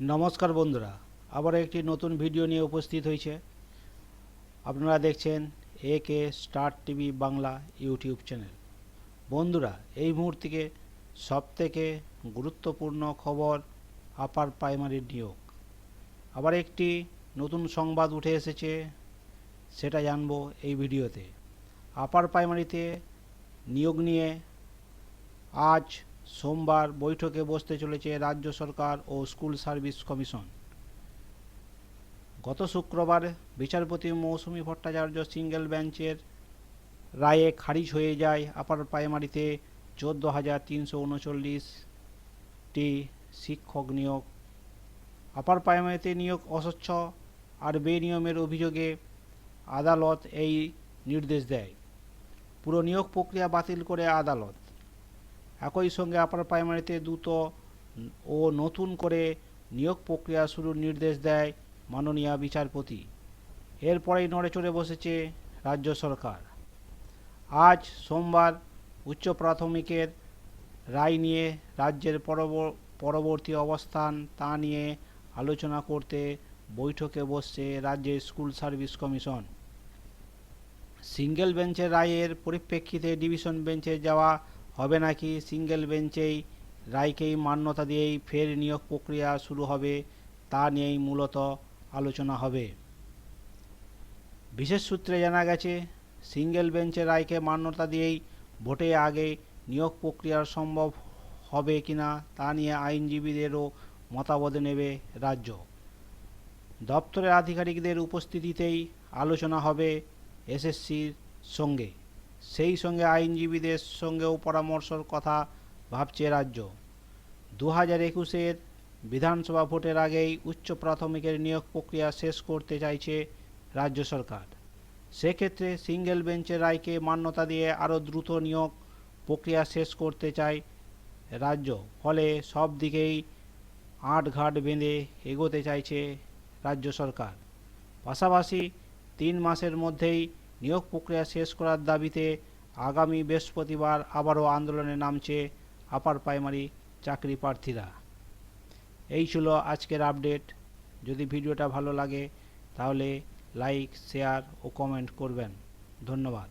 নমস্কার বন্ধুরা আবার একটি নতুন ভিডিও নিয়ে উপস্থিত হয়েছে। আপনারা দেখছেন A K star TV Bangla YouTube channel. বন্ধুরা, এই মুহূর্তে সবথেকে গুরুত্বপূর্ণ খবর আপার প্রাইমারি নিয়োগ। আবার একটি নতুন সংবাদ উঠে এসেছে, সেটা জানব এই ভিডিওতে। আপার প্রাইমারিতে নিয়োগ নিয়ে আজ সোমবার বৈঠকে বসতে চলেছে রাজ্য সরকার ও স্কুল সার্ভিস কমিশন। গত শুক্রবার বিচারপতি মৌসুমী ভট্টাচার্য সিঙ্গেল বেঞ্চের রায়ে খারিজ হয়ে যায় আপার প্রাইমারিতে চোদ্দ হাজার তিনশো উনচল্লিশটি শিক্ষক নিয়োগ। আপার প্রাইমারিতে নিয়োগ অস্বচ্ছ আর বেনিয়মের অভিযোগে আদালত এই নির্দেশ দেয়। পুরো নিয়োগ প্রক্রিয়া বাতিল করে আদালত। একই সঙ্গে আপার প্রাইমারিতে দ্রুত ও নতুন করে নিয়োগ প্রক্রিয়া শুরুর নির্দেশ দেয় মাননীয় বিচারপতি। এরপরেই নড়ে চড়ে বসেছে রাজ্য সরকার। আজ সোমবার উচ্চ প্রাথমিকের রায় নিয়ে রাজ্যের পরব- পরবর্তী অবস্থান তা নিয়ে আলোচনা করতে বৈঠকে বসছে রাজ্যের স্কুল সার্ভিস কমিশন। সিঙ্গেল বেঞ্চের রায়ের পরিপ্রেক্ষিতে ডিভিশন বেঞ্চে যাওয়া হবে নাকি সিঙ্গেল বেঞ্চেই রায়কেই মান্যতা দিয়েই ফের নিয়োগ প্রক্রিয়া শুরু হবে তা নিয়েই মূলত আলোচনা হবে। বিশেষ সূত্রে জানা গেছে, সিঙ্গেল বেঞ্চে রায়কে মান্যতা দিয়েই ভোটে আগে নিয়োগ প্রক্রিয়া সম্ভব হবে কিনা তা নিয়ে আইনজীবীদেরও মতামত নেবে রাজ্য। দপ্তরের আধিকারিকদের উপস্থিতিতেই আলোচনা হবে এসএসসির সঙ্গে। সেই সঙ্গে আইনজীবীদের সঙ্গেও পরামর্শর কথা ভাবছে রাজ্য। দু হাজার একুশের বিধানসভা ভোটের আগেই উচ্চ প্রাথমিকের নিয়োগ প্রক্রিয়া শেষ করতে চাইছে রাজ্য সরকার। সেক্ষেত্রে সিঙ্গেল বেঞ্চের রায়কে মান্যতা দিয়ে আরও দ্রুত নিয়োগ প্রক্রিয়া শেষ করতে চায় রাজ্য। ফলে সব দিকেই আটঘাট বেঁধে এগোতে চাইছে রাজ্য সরকার। পাশাপাশি তিন মাসের মধ্যেই নিয়োগ প্রক্রিয়া শেষ করার দাবিতে আগামী বৃহস্পতিবার আবারও আন্দোলনে নামছে আপার প্রাইমারি চাকরি প্রার্থীরা। এই ছিল আজকের আপডেট। যদি ভিডিওটা ভালো লাগে, তাহলে লাইক, শেয়ার ও কমেন্ট করবেন। ধন্যবাদ।